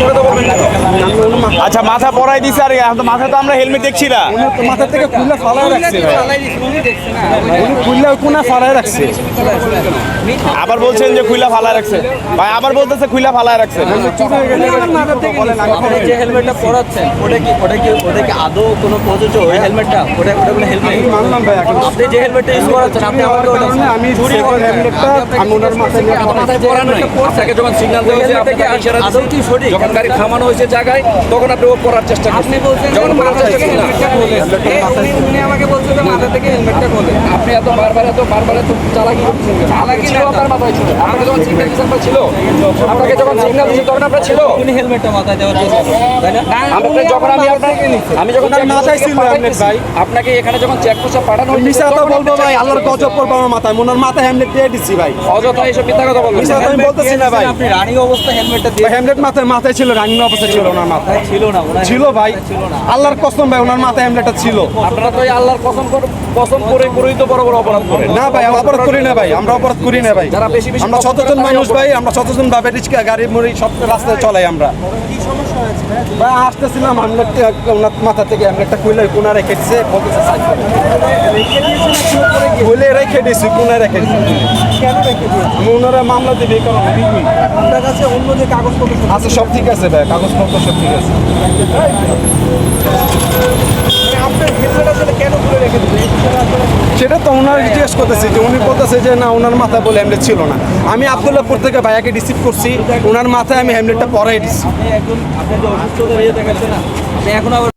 বলবেন না আচ্ছা মাথা পরাই দিছে আর এখন তো মাথা তো আমরা হেলমেট দেখছি না। মাথা থেকে ফালাই রাখছে ভাই। উনি খুললে কোনা ফালাই রাখছে। আবার বলছেন যে খুইলা ফালাই রাখছে। ভাই আবার বলতেছে খুইলা ফালায় রাখছে। যে হেলমেটটা পরাচ্ছেন ওটা কি ওটা কি ওটা কি আদৌ কোনো প্রযোজ্য ওই হেলমেটটা? ওটা ওটা কোনো হেলমেট? মানলাম ভাই এখন আপনি যে হেলমেটটা ইউজ করাচ্ছেন আপনি আমাকে ওটা আমি সেকেন্ড হেলমেটটা আমি ওনার মাথায় নিয়ে মাথায় পরা নাই? আপনাকে যখন সিগন্যাল দেওয়া হয়েছে আপনাকে ইশারা আদৌ কি সঠিক? যখন গাড়ি থামানো হয়েছে জায়গায় তখন আপনি ও পড়ার চেষ্টা করছেন। আপনি যখন পড়ার চেষ্টা করছেন উনি আমাকে বলছে যে মাথা থেকে হেলমেটটা খোলে আপনি এত বারবার এত বারবার এত চালাকি করছেন চালাকি ছিল আপনার মাথায় ছিল? আপনাকে যখন সিগন্যাল দিয়েছেন ছিল? আপনাকে যখন সিগন্যাল দিয়েছেন তখন আপনার ছিল? উনি হেলমেটটা মাথায় দেওয়ার জন্য। তাই না? যখন আমি আপনাকে আমি যখন মাথায় ছিল হেলমেট ভাই। আপনাকে এখানে যখন চেক পোস্টে পাঠানো হয়েছে তো বলব ভাই আল্লাহর গজব পড়ব আমার মাথায় ওনার মাথায় হেলমেট দিয়ে দিচ্ছি ভাই। অযথা এইসব মিথ্যা কথা বলবেন মিশা তো আমি বলতেছি না ভাই। আপনি রানিং অবস্থা হেলমেটটা দিয়ে হেলমেট মাথায় মাথায় ছিল রানিং অবস্থা ছিল। ওনার মাথায় ছিল না ছিল ভাই। আল্লাহর কসম ভাই ওনার মাথায় হেলমেটটা ছিল। আপনারা তো আল্লাহর কসম করে কসম করে করেই তো বড় বড় অপরাধ করেন। না ভাই আমরা অপরাধ করি না ভাই আমরা অপরাধ করি না ভাই। যারা বেশি বেশি আমরা সচেতন মানুষ ভাই আমরা সচেতন ভাবে রিক্সা গাড়ি মুড়ি সব রাস্তায় চলাই আমরা। ভাই আসতেছিলাম হ্যামলেটটা ওনার মাথা থেকে হ্যামলেটটা খুলে কোনা রেখে দিছে বলতেছে সাইড খুলে রেখে দিছি কোনা রেখে দিছি আমি ওনারা মামলা দিবে এই কারণে আপনার কাছে অন্য যে কাগজপত্র আচ্ছা সব ঠিক আছে ভাই কাগজপত্র সব ঠিক আছে। আপনার হেলমেট আসলে কেন খুলে রেখে সেটা তো ওনার জিজ্ঞেস করতেছি যে উনি বলতেছে যে না ওনার মাথায় বলে হ্যামলেট ছিল না। আমি আবদুল্লাপুর থেকে ভাইয়াকে রিসিভ করছি ওনার মাথায় আমি হ্যামলেটটা পরাই যে হয়ে না এখন আবার